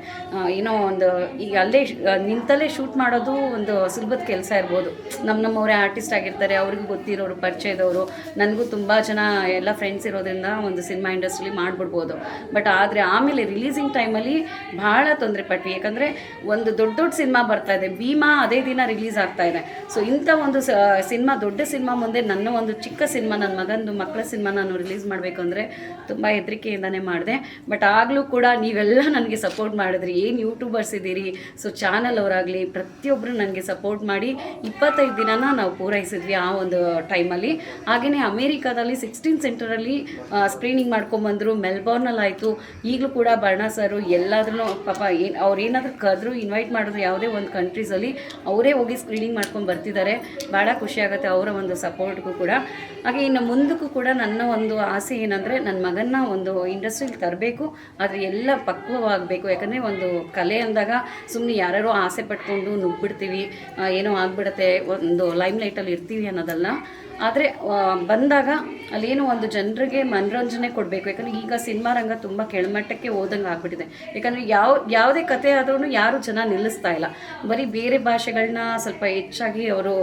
ಏನೋ ಒಂದು ಈಗ ಅಲ್ಲೇ ನಿಂತಲ್ಲೇ ಶೂಟ್ ಮಾಡೋದು ಒಂದು ಸುಲಭದ ಕೆಲಸ ಇರ್ಬೋದು. ನಮ್ಮ ನಮ್ಮವರೇ ಆರ್ಟಿಸ್ಟ್ ಆಗಿರ್ತಾರೆ, ಅವ್ರಿಗೂ ಗೊತ್ತಿರೋರು, ಪರಿಚಯದವರು, ನನಗೂ ತುಂಬ ಜನ ಎಲ್ಲ ಫ್ರೆಂಡ್ಸ್ ಇರೋದ್ರಿಂದ ಒಂದು ಸಿನಿಮಾ ಇಂಡಸ್ಟ್ರಿಲಿ ಮಾಡಿಬಿಡ್ಬೋದು. ಬಟ್ ಆದರೆ ಆಮೇಲೆ ರಿಲೀಸಿಂಗ್ ಟೈಮಲ್ಲಿ ಭಾಳ ತೊಂದರೆ ಪಟ್ವಿ. ಯಾಕಂದರೆ ಒಂದು ದೊಡ್ಡ ದೊಡ್ಡ ಸಿನಿಮಾ ಬರ್ತಾ ಇದೆ. ಭೀಮಾ ಅದೇ ದಿನ ರಿಲೀಸ್ ಆಗ್ತಾ ಇದೆ. ಸೊ ಇಂಥ ಒಂದು ಸಿನಿಮಾ, ದೊಡ್ಡ ಸಿನಿಮಾ ಮುಂದೆ ನನ್ನ ಒಂದು ಚಿಕ್ಕ ಸಿನಿಮಾ, ನನ್ನ ಮಗಂದು ಮಕ್ಕಳ ಸಿನಿಮಾ ನಾನು ರಿಲೀಸ್ ಮಾಡಬೇಕು ಅಂದರೆ ತುಂಬ ಹೆದರಿಕೆಯಿಂದನೇ ಮಾಡಿದೆ. ಬಟ್ ಆಗಲೂ ಕೂಡ ನೀವೆಲ್ಲ ನನಗೆ ಸಪೋರ್ಟ್ ಮಾಡಿದ್ರಿ. ಏನು ಯೂಟ್ಯೂಬರ್ಸ್ ಇದ್ದೀರಿ ಸೊ ಚಾನಲ್ ಅವರಾಗಲಿ ಪ್ರತಿಯೊಬ್ಬರು ನನಗೆ ಸಪೋರ್ಟ್ ಮಾಡಿ ಇಪ್ಪತ್ತೈದು ದಿನನ ನಾವು ಪೂರೈಸಿದ್ವಿ ಆ ಒಂದು ಟೈಮಲ್ಲಿ ಹಾಗೆಯೇ ಅಮೇರಿಕಾದಲ್ಲಿ ಸಿಕ್ಸ್ಟೀನ್ ಸೆಂಟರಲ್ಲಿ ಸ್ಕ್ರೀನಿಂಗ್ ಮಾಡ್ಕೊಂಬಂದರು. ಮೆಲ್ಬೋರ್ನಲ್ಲಿ ಆಯಿತು ಈಗಲೂ ಕೂಡ ಬರ್ಣ ಸರು ಎಲ್ಲಾದ್ರೂ ಪಾಪ ಏನು, ಅವ್ರು ಏನಾದರೂ ಕದ್ರು ಇನ್ವೈಟ್ ಮಾಡಿದ್ರು ಯಾವುದೇ ಒಂದು ಕಂಟ್ರೀಸಲ್ಲಿ ಅವರೇ ಹೋಗಿ ಸ್ಕ್ರೀನಿಂಗ್ ಮಾಡ್ಕೊಂಡು ಬರ್ತಿದ್ದಾರೆ ಭಾಳ ಖುಷಿ ಆಗುತ್ತೆ ಅವರ ಒಂದು ಸಪೋರ್ಟ್ಗೂ ಕೂಡ. ಹಾಗೆ ಇನ್ನು ಮುಂದಕ್ಕೂ ಕೂಡ ನನ್ನ ಒಂದು ಆಸೆ ಏನಂದರೆ ನನ್ನ ಮಗನ್ನ ಒಂದು ಇಂಡಸ್ಟ್ರೀಲಿ ತರಬೇಕು. ಆದರೆ ಎಲ್ಲ ಪಕ್ವವಾಗಬೇಕು. ಯಾಕಂದರೆ ಒಂದು ಕಲೆ ಅಂದಾಗ ಸುಮ್ಮನೆ ಯಾರ್ಯಾರೋ ಆಸೆ ಪಟ್ಕೊಂಡು ನುಗ್ಬಿಡ್ತೀವಿ. ಏನೋ ಆಗಿಬಿಡುತ್ತೆ, ಒಂದು ಲೈಮ್ ಲೈಟಲ್ಲಿ ಇರ್ತೀವಿ ಅನ್ನೋದಲ್ಲ. ಆದರೆ ಬಂದಾಗ ಅಲ್ಲೇನೋ ಒಂದು ಜನರಿಗೆ ಮನರಂಜನೆ ಕೊಡಬೇಕು. ಯಾಕಂದರೆ ಈಗ ಸಿನಿಮಾ ರಂಗ ತುಂಬ ಕೆಳಮಟ್ಟಕ್ಕೆ ಹೋದಂಗೆ ಆಗ್ಬಿಟ್ಟಿದೆ. ಯಾಕಂದರೆ ಯಾವ, ಯಾವುದೇ ಕತೆ ಆದ್ರೂ ಯಾರು ಜನ ನಿಲ್ಲಿಸ್ತಾ ಇಲ್ಲ. ಬರೀ ಬೇರೆ ಭಾಷೆಗಳನ್ನ ಸ್ವಲ್ಪ ಹೆಚ್ಚಾಗಿ ಅವರು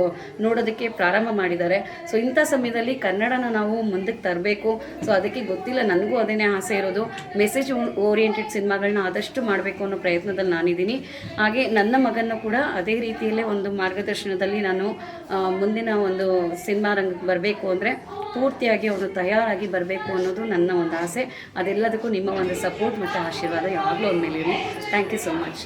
ನೋಡೋದಕ್ಕೆ ಪ್ರಾರಂಭ ಮಾಡಿದ್ದಾರೆ. ಸೊ ಇಂಥ ಸಮಯದಲ್ಲಿ ಕನ್ನಡನ ನಾವು ಮುಂದಕ್ಕೆ ತರಬೇಕು. ಸೊ ಅದಕ್ಕೆ ಗೊತ್ತಿಲ್ಲ, ನನಗೂ ಅದೇನೇ ಆಸೆ ಇರೋದು. ಮೆಸೇಜ್ ಓರಿಯೆಂಟೆಡ್ ಸಿನಿಮಾಗಳನ್ನ ಆದಷ್ಟು ಮಾಡಬೇಕು ಅನ್ನೋ ಪ್ರಯತ್ನದಲ್ಲಿ ನಾನಿದ್ದೀನಿ. ಹಾಗೆ ನನ್ನ ಮಗನ್ನು ಕೂಡ ಅದೇ ರೀತಿಯಲ್ಲೇ ಒಂದು ಮಾರ್ಗದರ್ಶನದಲ್ಲಿ ನಾನು ಮುಂದಿನ ಒಂದು ಸಿನಿಮಾ ರಂಗಕ್ಕೆ ಬರಬೇಕು ಅಂದರೆ ಪೂರ್ತಿಯಾಗಿ ಅವನು ತಯಾರಾಗಿ ಬರಬೇಕು ಅನ್ನೋದು ನನ್ನ ಒಂದು ಆಸೆ. ಅದೆಲ್ಲದಕ್ಕೂ ನಿಮ್ಮ ಒಂದು ಸಪೋರ್ಟ್ ಮತ್ತು ಆಶೀರ್ವಾದ ಯಾವಾಗಲೂ ಅವ್ರ ಮೇಲೆ ಇರಲಿ. Thank you so much